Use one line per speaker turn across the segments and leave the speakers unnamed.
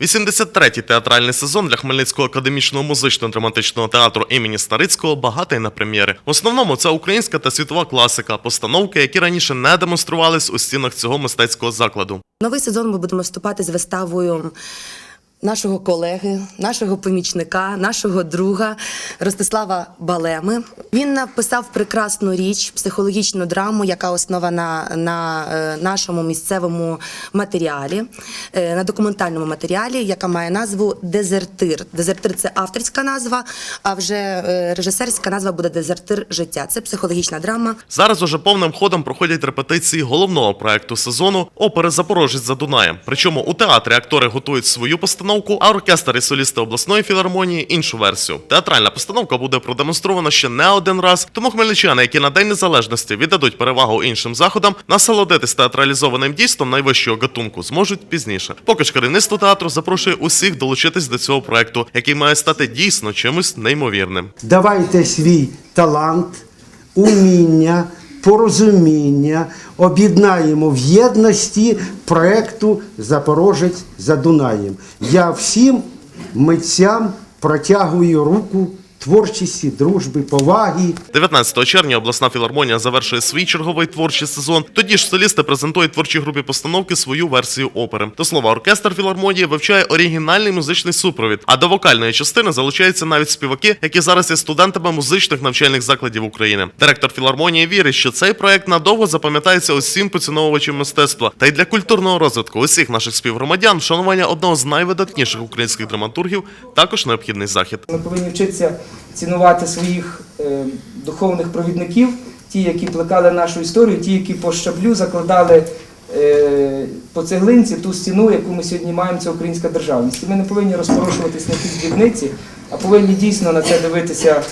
83-й театральний сезон для Хмельницького академічного музично-драматичного театру імені Старицького багатий на прем'єри. В основному це українська та світова класика, постановки, які раніше не демонструвались у стінах цього мистецького закладу.
Новий сезон ми будемо вступати з виставою нашого колеги, нашого помічника, нашого друга Ростислава Балеми. Він написав прекрасну річ, психологічну драму, яка основана на е, нашому місцевому матеріалі, е, на документальному матеріалі, яка має назву Дезертир. Дезертир це авторська назва, а вже е, режисерська назва буде Дезертир життя. Це психологічна драма.
Зараз уже повним ходом проходять репетиції головного проекту сезону опери Запорожець за Дунаєм. Причому у театрі актори готують свою постановку, а оркестр і солісти обласної філармонії іншу версію. Театральна постановка буде продемонстрована ще не один раз, тому хмельничани, які на День Незалежності віддадуть перевагу іншим заходам, насолодитись театралізованим дійством найвищого гатунку зможуть пізніше. Поки ж керівництво театру запрошує усіх долучитись до цього проекту, який має стати дійсно чимось неймовірним.
Давайте свій талант, уміння, порозуміння об'єднаємо в єдності проекту Запорожець за Дунаєм. Я всім митцям протягую руку творчості, дружби, поваги.
19 червня обласна філармонія завершує свій черговий творчий сезон. Тоді ж солісти презентують творчій групі постановки свою версію опери. До слова, оркестр філармонії вивчає оригінальний музичний супровід. А до вокальної частини залучаються навіть співаки, які зараз є студентами музичних навчальних закладів України. Директор філармонії вірить, що цей проект надовго запам'ятається усім поціновувачам мистецтва та й для культурного розвитку усіх наших співгромадян. Вшанування одного з найвидатніших українських драматургів також необхідний захід.
Ми повинні вчитися цінувати своїх е, духовних провідників, ті, які плекали нашу історію, ті, які по щаблю закладали е, по цеглинці ту стіну, яку ми сьогодні маємо, це українська державність. І ми не повинні розпорошуватись на якісь дрібниці, а повинні дійсно на це дивитися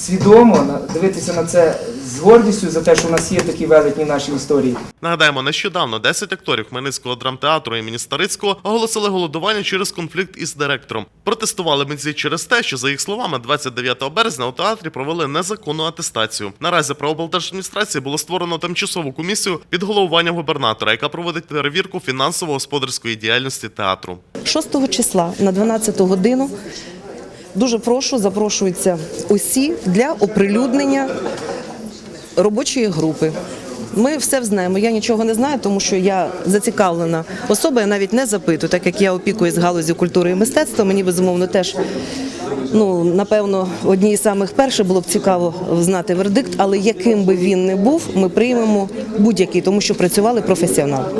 свідомо, на- дивитися на це з гордістю за те, що в нас є такі велетні в нашій історії.
Нагадаємо, нещодавно 10 акторів Хмельницького драмтеатру імені Старицького оголосили голодування через конфлікт із директором. Протестували митці через те, що за їх словами, 29 березня у театрі провели незаконну атестацію. Наразі про облдержадміністрації було створено тимчасову комісію під головуванням губернатора, яка проводить перевірку фінансово-господарської діяльності театру.
6 числа на 12 годину. Дуже прошу, запрошуються усі для оприлюднення робочої групи. Ми все знаємо. Я нічого не знаю, тому що я зацікавлена особа. Я навіть не запитую, так як я опікуюсь галузю культури і мистецтва. Мені безумовно теж ну напевно одній з самих перших було б цікаво знати вердикт, але яким би він не був, ми приймемо будь-який, тому що працювали професіонали.